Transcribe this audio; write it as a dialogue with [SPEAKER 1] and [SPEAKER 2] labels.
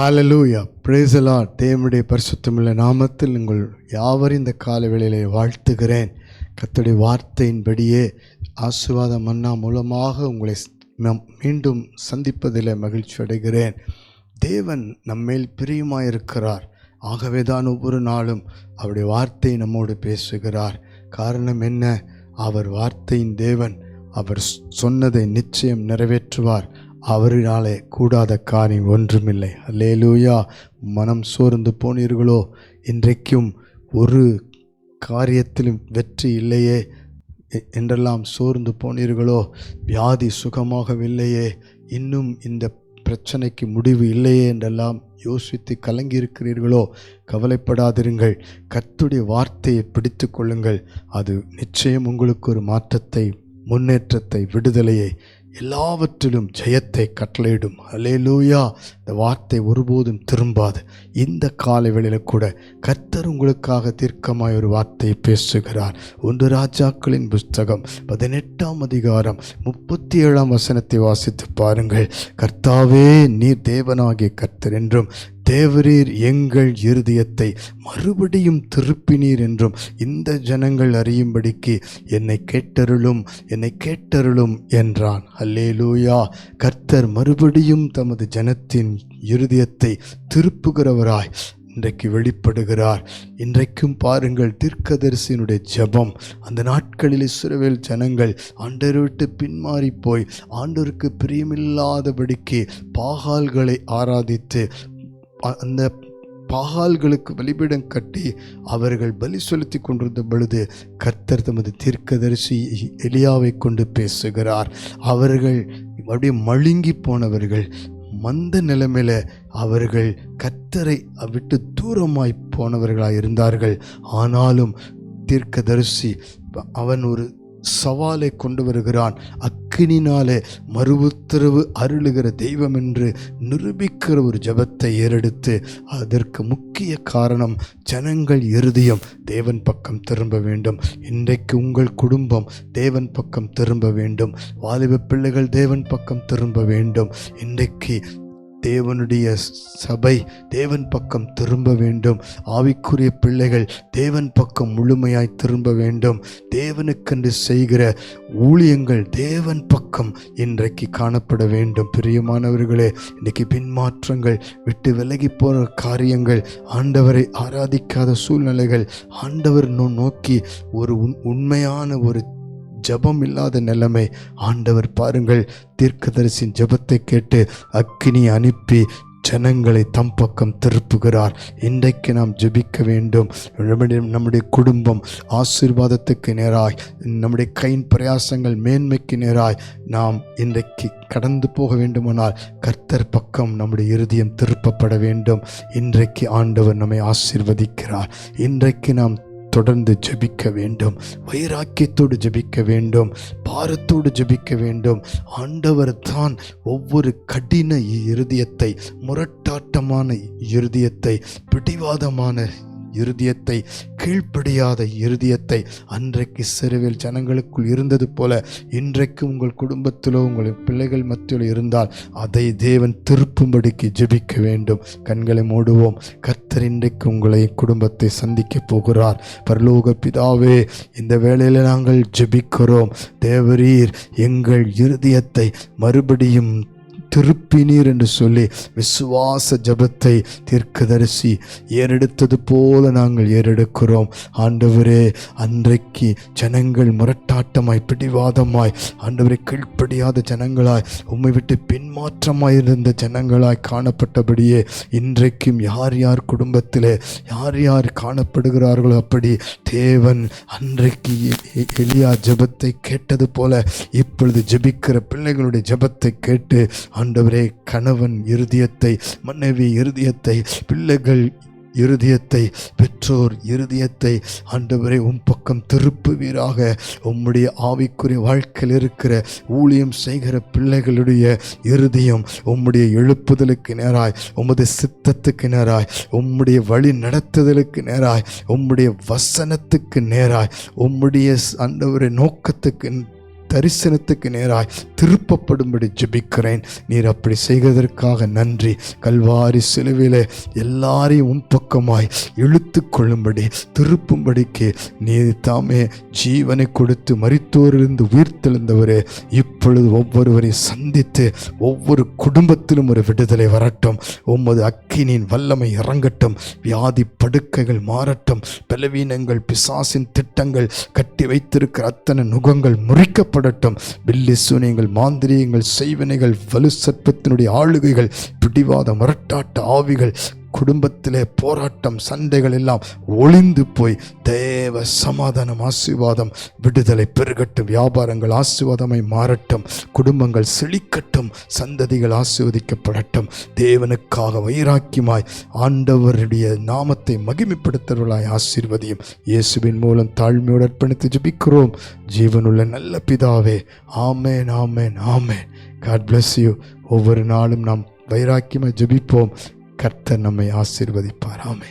[SPEAKER 1] ஹalleluya பிரேசலா தேவனுடைய பரிசுத்தமுள்ள நாமத்தில் உங்கள் யாவரும் இந்த கால வேளையிலே வாழ்த்துகிறேன். கத்துடைய வார்த்தையின்படியே ஆசுவாத மன்னா மூலமாக உங்களை மீண்டும் சந்திப்பதில் மகிழ்ச்சி அடைகிறேன். தேவன் நம்மேல் பிரியமாயிருக்கிறார். ஆகவே தான் ஒவ்வொரு நாளும் அவருடைய வார்த்தை நம்மோடு பேசுகிறார். காரணம் என்ன? அவர் வார்த்தையின் தேவன். அவர் சொன்னதை நிச்சயம் நிறைவேற்றுவார். அவரினாலே கூடாத காரியம் ஒன்றுமில்லை. அல்லேலூயா. மனம் சோர்ந்து போனீர்களோ? இன்றைக்கும் ஒரு காரியத்திலும் வெற்றி இல்லையே. என்றெல்லாம் சோர்ந்து போனீர்களோ? வியாதி சுகமாகவில்லையே. இன்னும் இந்த பிரச்சனைக்கு முடிவு இல்லையே என்றெல்லாம் யோசித்து கலங்கியிருக்கிறீர்களோ? கவலைப்படாதிருங்கள். கத்துடைய வார்த்தையை பிடித்து கொள்ளுங்கள். அது நிச்சயம் உங்களுக்கு ஒரு மாற்றத்தை முன்னேற்றத்தை விடுதலையை எல்லாவற்றிலும் ஜெயத்தை கட்டளையிடும். லூயா இந்த வார்த்தை ஒருபோதும் திரும்பாது. இந்த காலவெளியில் கூட கர்த்தர் உங்களுக்காக தீர்க்கமாய் ஒரு வார்த்தையை பேசுகிறார். ஒன்று ராஜாக்களின் புஸ்தகம் பதினெட்டாம் அதிகாரம் முப்பத்தி ஏழாம் வசனத்தை வாசித்து பாருங்கள். கர்த்தாவே நீர் தேவனாகிய கர்த்தர் என்றும் தேவரீர் எங்கள் இருதயத்தை மறுபடியும் திருப்பினீர் என்றும் இந்த ஜனங்கள் அறியும்படிக்கு என்னை கேட்டருளும் என்னை கேட்டருளும் என்றான். அல்லேலூயா. கர்த்தர் மறுபடியும் தமது ஜனத்தின் இருதயத்தை திருப்புகிறவராய் இன்றைக்கு வெளிப்படுகிறார். இன்றைக்கும் பாருங்கள் தீர்க்கதரிசியினுடைய ஜெபம். அந்த நாட்களில் இஸ்ரவேல் ஜனங்கள் ஆண்டரை விட்டு பின்மாறி போய் ஆண்டோருக்கு பிரியமில்லாதபடிக்கு பாகால்களை ஆராதித்து அந்த பாகால்களுக்கு வழிபடம் கட்டி அவர்கள் பலி செலுத்தி கொண்டிருந்த பொழுது கர்த்தர் தமது தீர்க்கதரிசி எலியாவை கொண்டு பேசுகிறார். அவர்கள் அப்படியே மழுங்கி போனவர்கள் மந்த நிலைமையில் அவர்கள் கத்தரை விட்டு தூரமாய் போனவர்களாக இருந்தார்கள் ஆனாலும் தீர்க்கதரிசி அவன் ஒரு சவாலை கொண்டு வருகிறான். அக்கினினாலே மறு உத்தரவு அருளுகிற தெய்வம் என்று நிரூபிக்கிற ஒரு ஜெபத்தை ஏறெடுத்து அதற்கு முக்கிய காரணம் ஜனங்கள் இருதயம். தேவன் பக்கம் திரும்ப வேண்டும். இன்றைக்கு உங்கள் குடும்பம் தேவன் பக்கம் திரும்ப வேண்டும். வாலிப பிள்ளைகள் தேவன் பக்கம் திரும்ப வேண்டும். இன்றைக்கு தேவனுடைய சபை தேவன் பக்கம் திரும்ப வேண்டும். ஆவிக்குரிய பிள்ளைகள் தேவன் பக்கம் முழுமையாய் திரும்ப வேண்டும். தேவனுக்கென்று செய்கிற ஊழியங்கள் தேவன் பக்கம் இன்றைக்கு காணப்பட வேண்டும். பிரியமானவர்களே இன்றைக்கு பின்மாற்றங்கள் விட்டு விலகி போகிற காரியங்கள் ஆண்டவரை ஆராதிக்காத சூழ்நிலைகள் ஆண்டவர் நோ- நோக்கி ஒரு உண்- உண்மையான ஒரு ஜெபம் இல்லாத நிலைமை. ஆண்டவர் பாருங்கள் தீர்க்கதரிசின் ஜபத்தை கேட்டு அக்கினி அனுப்பி ஜனங்களை தம் பக்கம் திருப்புகிறார். இன்றைக்கு நாம் ஜெபிக்க வேண்டும். நம்முடைய நம்முடைய குடும்பம் ஆசீர்வாதத்துக்கு நேராய் நம்முடைய கையின் பிரயாசங்கள் மேன்மைக்கு நேராய் நாம் இன்றைக்கு கடந்து போக வேண்டுமானால் கர்த்தர் பக்கம் நம்முடைய இருதயம் திருப்பப்பட வேண்டும். இன்றைக்கு ஆண்டவர் நம்மை ஆசீர்வதிக்கிறார். இன்றைக்கு நாம் தொடர்ந்து ஜெபிக்க வேண்டும். வைராக்கியத்தோடு ஜெபிக்க வேண்டும். பாரத்தோடு ஜெபிக்க வேண்டும். ஆண்டவர் தான் ஒவ்வொரு கடின இருதயத்தை முரட்டாட்டமான இருதயத்தை பிடிவாதமான இருதயத்தை கீழ்ப்படியாத இருதயத்தை அன்றைக்கு சிறுவில் ஜனங்களுக்குள் இருந்தது போல இன்றைக்கு உங்கள் குடும்பத்திலோ உங்கள் பிள்ளைகள் மத்தியிலோ இருந்தால் அதை தேவன் திருப்பும்படிக்கு ஜெபிக்க வேண்டும். கண்களை மூடுவோம். கர்த்தர் இன்றைக்கு உங்களை குடும்பத்தை சந்திக்க போகிறார். பரலோக பிதாவே இந்த வேளையில் நாங்கள் ஜெபிக்கிறோம். தேவரீர் எங்கள் இருதயத்தை மறுபடியும் திருப்பினீர் என்று சொல்லி விசுவாச ஜபத்தை தீர்க்கதரிசி ஏறெடுத்தது போல நாங்கள் ஏறெடுக்கிறோம். ஆண்டவரே அன்றைக்கு ஜனங்கள் முரட்டாட்டமாய் பிடிவாதமாய் ஆண்டவரை கீழ்ப்படியாத ஜனங்களாய் உம்மை விட்டு பின்மாற்றமாய் இருந்த ஜனங்களாய் காணப்பட்டபடியே இன்றைக்கும் யார் யார் குடும்பத்திலே யார் யார் காணப்படுகிறார்களோ அப்படி தேவன் அன்றைக்கு எளியா ஜபத்தை ஜெபத்தை கேட்டது போல இப்பொழுது ஜெபிக்கிற பிள்ளைகளுடைய ஜெபத்தை கேட்டு ஆண்டவரே கணவன் இருதயத்தை மனைவி இருதயத்தை பிள்ளைகள் இருதயத்தை பெற்றோர் இருதயத்தை ஆண்டவரை உம் பக்கம் திருப்புவீராக. உம்முடைய ஆவிக்குரிய வாழ்க்கையில் இருக்கிற ஊழியம் செய்கிற பிள்ளைகளுடைய இருதயம் உம்முடைய எழுப்புதலுக்கு நேராய் உமது சித்தத்துக்கு நேராய் உம்முடைய வழி நடத்துதலுக்கு நேராய் உம்முடைய வசனத்துக்கு நேராய் உம்முடைய ஆண்டவரை நோக்கத்துக்கு தரிசனத்துக்கு நேராய் திருப்பப்படும்படி ஜெபிக்கிறேன். நீர் அப்படி செய்வதற்காக நன்றி. கல்வாரி சிலுவிலே எல்லாரையும் உன்பக்கமாய் இழுத்து கொள்ளும்படி திருப்பும்படிக்கு நீர் தாமே ஜீவனை கொடுத்து மறித்தோரிலிருந்து உயிர்த்தெழுந்தவரே இப்பொழுது ஒவ்வொருவரையும் சந்தித்து ஒவ்வொரு குடும்பத்திலும் ஒரு விடுதலை வரட்டும். உமது அக்கினின் வல்லமை இறங்கட்டும். வியாதி படுக்கைகள் மாறட்டும். பலவீனங்கள் பிசாசின் திட்டங்கள் கட்டி வைத்திருக்கிற அத்தனை நுகங்கள் முறிக்கப்படட்டும் பில்லி சூனியங்கள் மாந்திரியங்கள் செய்வனைகள் வலு சர்ப்பத்தினுடைய ஆளுகைகள் பிடிவாத மரட்டாட்ட ஆவிகள் குடும்பத்திலே போராட்டம் சண்டைகள் எல்லாம் ஒளிந்து போய் தேவ சமாதானம் ஆசீர்வாதம் விடுதலை பெருகட்டும் வியாபாரங்கள் ஆசீர்வாதமாய் மாறட்டும் குடும்பங்கள் செழிக்கட்டும் சந்ததிகள் ஆசீர்வதிக்கப்படட்டும் தேவனுக்காக வைராக்கியமாய் ஆண்டவருடைய நாமத்தை மகிமைப்படுத்துவர்களாய் ஆசீர்வதியும். இயேசுவின் மூலம் தாழ்மையோடு அர்ப்பணித்து ஜபிக்கிறோம். ஜீவனுள்ள நல்ல பிதாவே ஆமேன் ஆமேன் ஆமேன். காட் பிளஸ் யூ ஒவ்வொரு நாளும் நாம் வைராக்கியமாய் ஜபிப்போம். கர்த்தர் நம்மை ஆசீர்வதிப்பாராமே